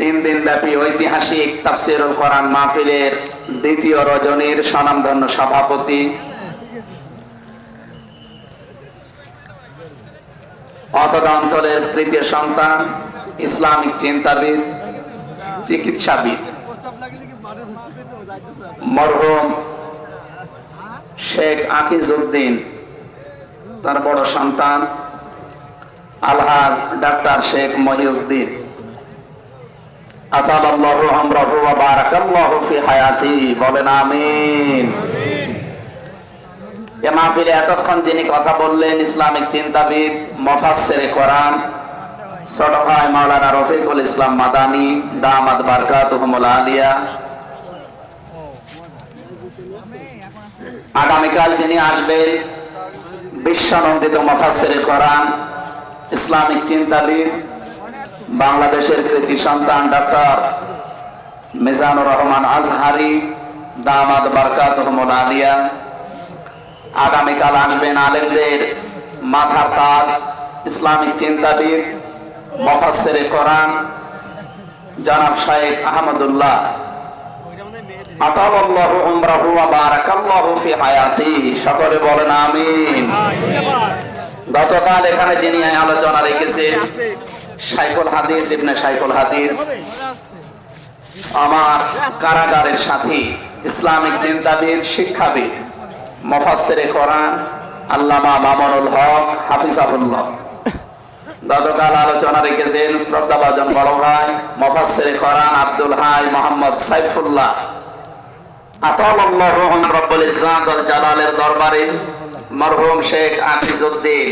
তিন দিন ব্যাপী ঐতিহাসিক তাফসিরুল কোরআন মাহফিলের দ্বিতীয় রজনীর স্বনামধন্য সভাপতি। অতদ তৃতীয় সন্তান, ইসলামিক চিন্তাবিদ, চিকিৎসাবিদ। মরহুম শেখ আকিজউদ্দিন, তার বড় সন্তান, আলহাজ ডাক্তার শেখ মহিউদ্দিন। হায়াতি। বলেন, আমিন। এতক্ষণ যিনি কথা বললেন, ইসলামিক চিন্তাবিদ, মফাসসিরে কোরআন আলিয়া। আগামীকাল যিনি আসবেন, বিশ্বনন্দিত মফাসিরে কোরআন, ইসলামিক চিন্তাবিদ বাংলাদেশের কৃতি সন্তান ডাক্তার মিজানুর রহমান আজহারি দামাদ বারকাত রহমান আলিয়া। আগামীকাল আসবেন আলেমদের মাথার তাজ ইসলামিক চিন্তাবিদ মফাসিরে কোরআন জনাব শাহেদ আহমদুল্লাহ। আতাবাল্লাহু উমরাহু ওয়া বারাকাল্লাহু ফি হায়াতি। সকলে বলেন আমিন। গতকাল এখানে যিনি আলোচনা রেখেছেন সাইকুল হাদিস, ইবনে সাইকুল হাদিস। আমার কারাগারের সাথী, ইসলামিক চিন্তাবিদ, শিক্ষাবিদ, মফাসসিরে কোরআন, আল্লামা মামুনুল হক, হাফিজাহুল্লাহ। গতকাল আলোচনা রেখেছেন শ্রদ্ধাভাজন বড় ভাই, মফাসসিরে কোরআন, আব্দুল হাই মোহাম্মদ সাইফুল্লাহ। আতালাল্লাহু রব্বুল ইজ্জাত জালালের দরবারে মরহুম শেখ আকিজউদ্দিন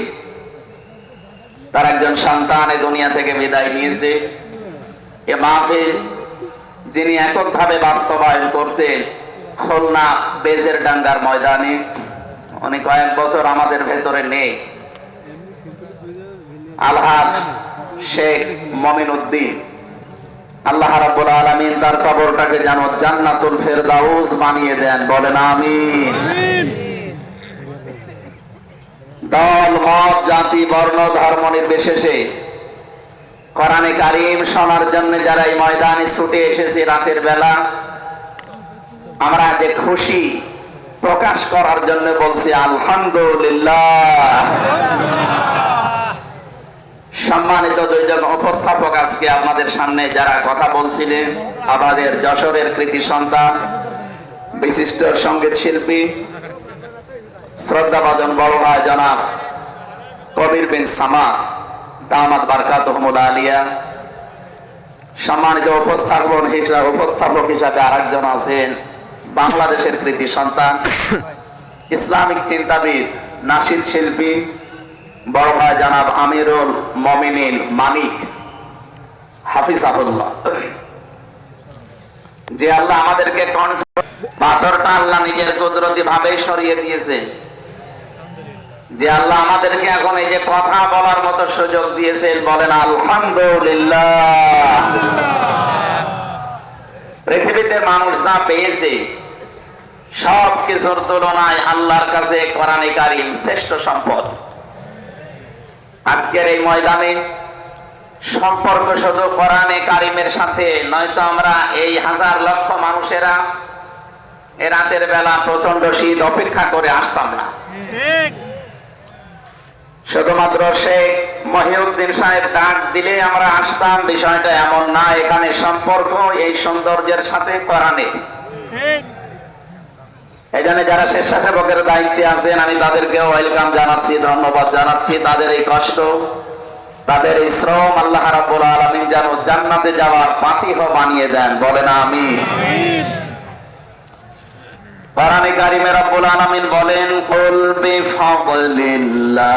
তার একজন সন্তান এই দুনিয়া থেকে বিদায় নিয়েছে। এ মাহফিল যিনি এককভাবে বাস্তবায়ন করতেন খুলনা বেজের ডাঙ্গার ময়দানে উনি কয়েক বছর আমাদের ভেতরে নেই। আলহাজ শেখ মমিন উদ্দিন, আল্লাহ রাব্বুল আলামিন তার কবরটাকে যেন জান্নাতুল ফেরদাউস বানিয়ে দেন। বলেন আমিন। দল, মত, জাতি, বর্ণ, ধর্ম নির্বিশেষে কোরআনে কারিম শোনার জন্য যারা এই ময়দানে ছুটে এসেছে রাতের বেলা, আমরা যে খুশি প্রকাশ করার জন্য বলছি আলহামদুলিল্লাহ। আপনাদের সামনে যারা কথা বলছিলেন, আমাদের যশোরের কৃতি সন্তান, বিশিষ্ট সংগীত শিল্পী শ্রদ্ধাভাজন বড় ভাই জনাব কবির বিন সামাদ, দামাত বারকাত আলিয়া, সম্মানিত উপস্থাপন হিসাবে উপস্থাপক হিসাবে আরেকজন আছেন বাংলাদেশের কৃতি সন্তান, ইসলামিক চিন্তাবিদ নাসিদ শিল্পী, বড় ভাই জানাব আমিরুল মমিনিন মানিক হাফিজ হাফিজাহুল্লাহ। যে আল্লাহ আমাদেরকে কণ্ঠ পাথরটা আল্লাহ নিজের কুদরতি ভাবে সরিয়ে দিয়েছে। যে আল্লাহ আমাদেরকে এখন এই যে কথা বলার মতো সুযোগ দিয়েছেন, বলেন, আলহামদুলিল্লাহ। পৃথিবীতে মানুষ যা পেয়েছে সব কিছুর তুলনায় আল্লাহর কাছে কোরআনে কারিম শ্রেষ্ঠ সম্পদ। আজকের এই ময়দানে সম্পর্ক শুধু কোরআনে কারিমের সাথে, নয়তো আমরা এই হাজার লক্ষ মানুষেরা এ রাতের বেলা প্রচণ্ড শীত অপেক্ষা করে আসতাম না। শুধুমাত্র শেখ মহিউদ্দিন সাহেব ডাক দিলে আমরা আসতাম, বিষয়টা এমন না, এখানে সম্পর্ক, এই সৌন্দর্যের সাথে কোরআনে এই জন্য যারা স্বেচ্ছাসেবকের দায়িত্বে আছেন, আমি তাদেরকে ওয়েলকাম জানাচ্ছি, ধন্যবাদ জানাচ্ছি। তাদের এই কষ্ট, তাদের এই শ্রম আল্লাহ রাব্বুল আলামিন যেন জান্নাতে যাওয়ার পাতিহ বানিয়ে দেন। বলেন আমি কোরআনে কারিমে রব্বুল বলেন, কুল বিফাদলিল্লাহ